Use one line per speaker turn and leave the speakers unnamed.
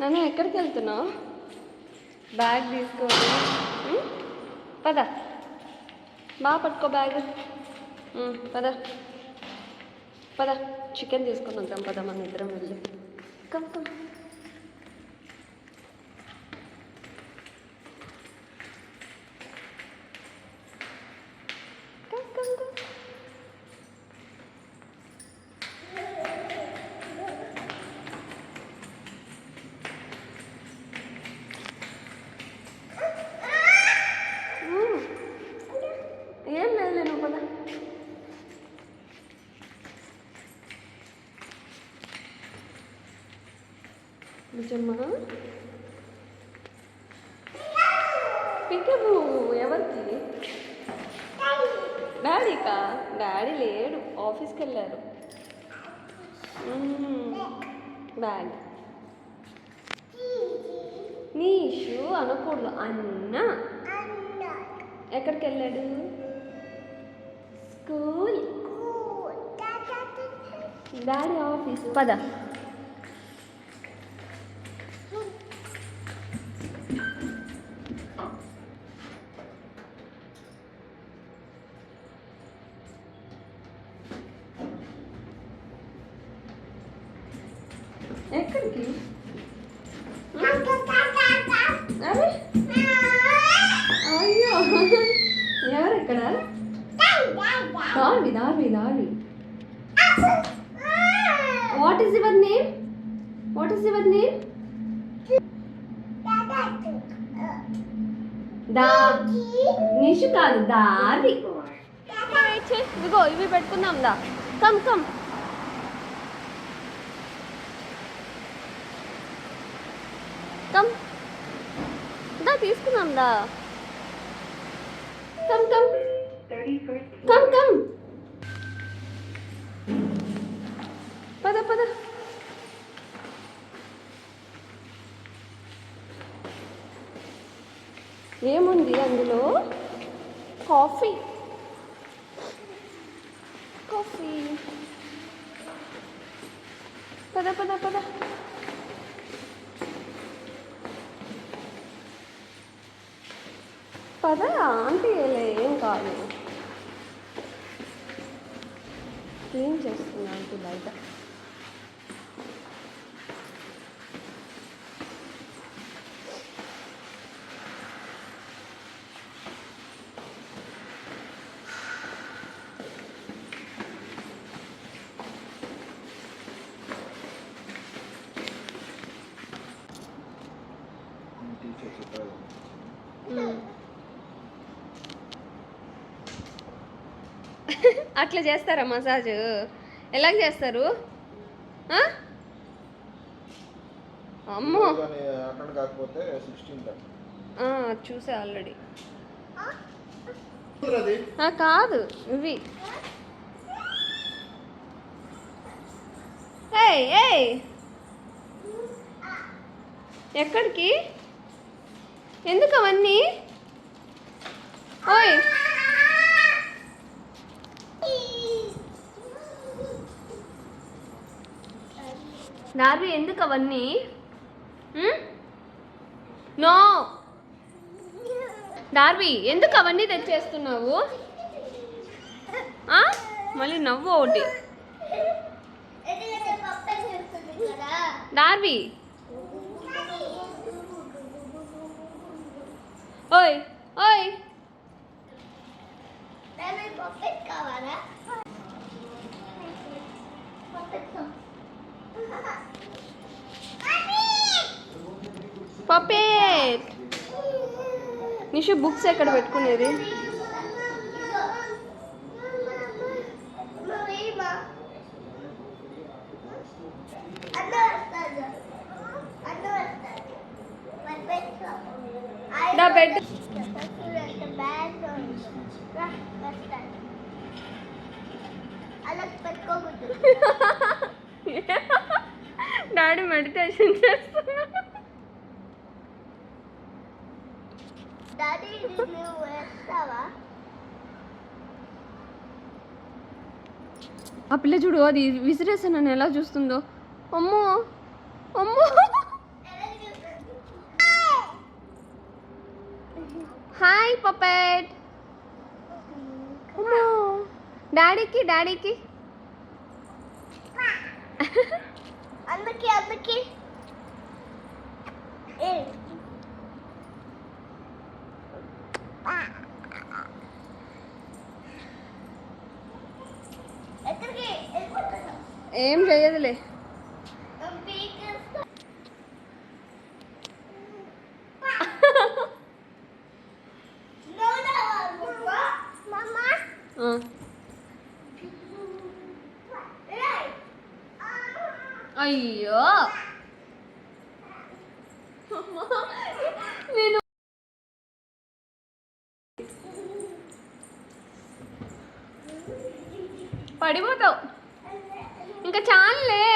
నన్ను ఎక్కడికి వెళ్తున్నావు? బ్యాగ్ తీసుకోండి ఉం? పద. బాగా పట్టుకో బ్యాగ్ పద. పద. చికెన్ తీసుకొని వద్దాం పద మన ఇద్దరం వెళ్ళి. కమ్ కమ్ కమ్ కమ్ ఉం. ఏం లేదు నువ్వు పద నిజమ్మా పికబు ఎవరికి డాడీకా? డాడీ లేడు ఆఫీస్కి వెళ్ళారు. బ్యాగ్. నీషు అనకూడదు. అన్న. ఎక్కడికి వెళ్ళాడు స్కూల్. Daddy office. పద. అరే అయ్యో ఎవరు ఇక్కడ Darvi Darvi Darvi what is your name what is your name దా నిషు కాదు దారి ఇదిగో ఇవి పెట్టుకుందాం దా కమ్ కమ్ కమ్ దా తీసుకుందాం దా కమ్ కమ్ కమ్ కమ్ పద పద ఏముంది అందులో? కాఫీ కాఫీ పద పద పద పద ఆంటీ ఏం కాదు. క్లీన్ చేస్తున్నా ఆంటీ బయట?
టీచర్ చెప్పారు
అట్లా చేస్తారా మసాజ్? ఎలా చేస్తారు? అమ్మో. చూసా ఆల్రెడీ. కాదు ఇవి ఏయ్ ఏయ్. ఎక్కడికి? ఎందుకు అవన్నీ? నార్వి ఎందుకు అవన్నీ? నో. డార్వి ఎందుకు అవన్నీ తెచ్చేస్తున్నావు? మళ్ళీ నవ్వు ఒకటి. డార్వి ఓయ్ ఓయ్.
కావాలా?
పపేట్ నిషు బుక్స్ ఎక్కడ పెట్టుకునేది? బెడ్ డాడీ మెడిటేషన్ చేస్తున్నా ఆ పిల్ల చూడు అది విసిరేసే నన్ను ఎలా చూస్తుందో. అమ్మో అమ్మో. హాయ్ పపేట్ డాడీకి డాడీకి
అందుకే అందుకే. ఏం
చేయదులే. అయ్యో. నేను పడిపోతావు. ఇంకా చాలులే